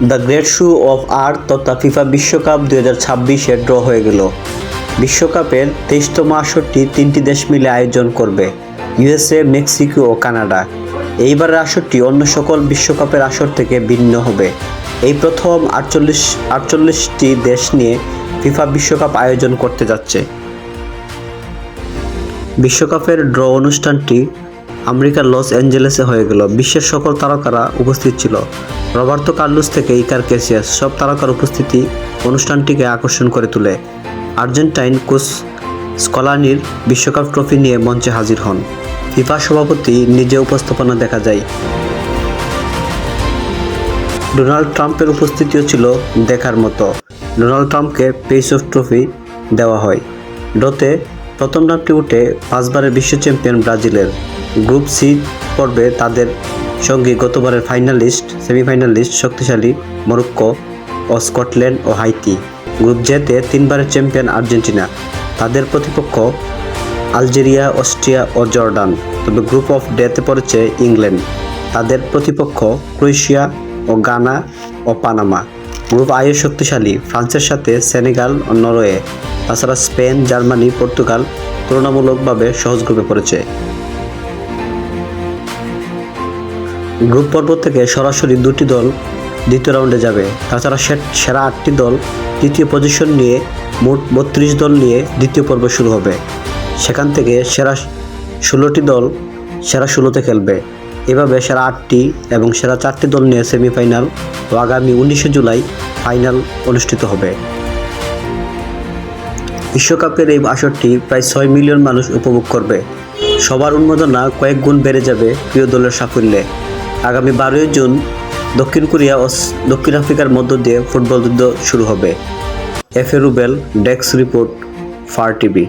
The great show of earth তথা FIFA বিশ্বকাপ দু হাজার ছাব্বিশে ড্র হয়ে গেল। বিশ্বকাপের তেইশতম আসরটি তিনটি দেশ মিলে আয়োজন করবে, ইউএসএ, মেক্সিকো ও কানাডা। এইবারের আসরটি অন্য সকল বিশ্বকাপের আসর থেকে ভিন্ন হবে। এই প্রথম আটচল্লিশ, আটচল্লিশটি দেশ নিয়ে ফিফা বিশ্বকাপ আয়োজন করতে যাচ্ছে। বিশ্বকাপের ড্র অনুষ্ঠানটি আমেরিকার লস অ্যাঞ্জেলেসে হয়ে গেল। বিশ্বের সকল তারকারা উপস্থিত ছিল। রবার্তো কার্লুস থেকে ইকার কেসিয়াস সব তারকার উপস্থিতি অনুষ্ঠানটিকে আকর্ষণ করে তোলে। আর্জেন্টাইন কোচ স্কলানির বিশ্বকাপ ট্রফি নিয়ে মঞ্চে হাজির হন। ফিফা সভাপতি নিজে উপস্থাপনা দেখা যায়। ডোনাল্ড ট্রাম্পের উপস্থিতিও ছিল দেখার মতো। ডোনাল্ড ট্রাম্পকে পেস অফ ট্রফি দেওয়া হয়। ডোতে প্রথম নামটি উঠে পাঁচবারের বিশ্ব চ্যাম্পিয়ন ব্রাজিলের গ্রুপ সি পর্বে তাদের সঙ্গে গতবারের ফাইনালিস্ট, সেমিফাইনালিস্ট শক্তিশালী মরক্কো ও স্কটল্যান্ড ও হাইতি। গ্রুপ জেতে তিনবারের চ্যাম্পিয়ন আর্জেন্টিনা, তাদের প্রতিপক্ষ আলজেরিয়া, অস্ট্রিয়া ও জর্ডান। তবে গ্রুপ অফ ডেতে পড়েছে ইংল্যান্ড, তাদের প্রতিপক্ষ ক্রোয়েশিয়া ও গানা ও পানামা। গ্রুপ আয়ে শক্তিশালী, ফ্রান্সের সাথে সেনেগাল ও নরওয়ে। তাছাড়া স্পেন, জার্মানি, পর্তুগাল তুলনামূলকভাবে সহজ গ্রুপে পড়েছে। গ্রুপ পর্ব থেকে সরাসরি দুটি দল দ্বিতীয় রাউন্ডে যাবে। তাছাড়া সেরা আটটি দল তৃতীয় পজিশন নিয়ে মোট বত্রিশ দল নিয়ে দ্বিতীয় পর্ব শুরু হবে। সেখান থেকে সেরা ষোলোটি দল সেরা ষোলোতে খেলবে। এভাবে সেরা আটটি এবং সেরা চারটি দল নিয়ে সেমিফাইনাল ও আগামী উনিশে জুলাই ফাইনাল অনুষ্ঠিত হবে। বিশ্বকাপের এই আসরটি প্রায় ছয় মিলিয়ন মানুষ উপভোগ করবে। সবার উন্মাদনা কয়েক গুণ বেড়ে যাবে প্রিয় দলের সাফল্যে। আগামী বারোই জুন দক্ষিণ কোরিয়া ও দক্ষিণ আফ্রিকার মধ্য দিয়ে ফুটবল যুদ্ধ শুরু হবে। F A Rubel, desk report, Far TV.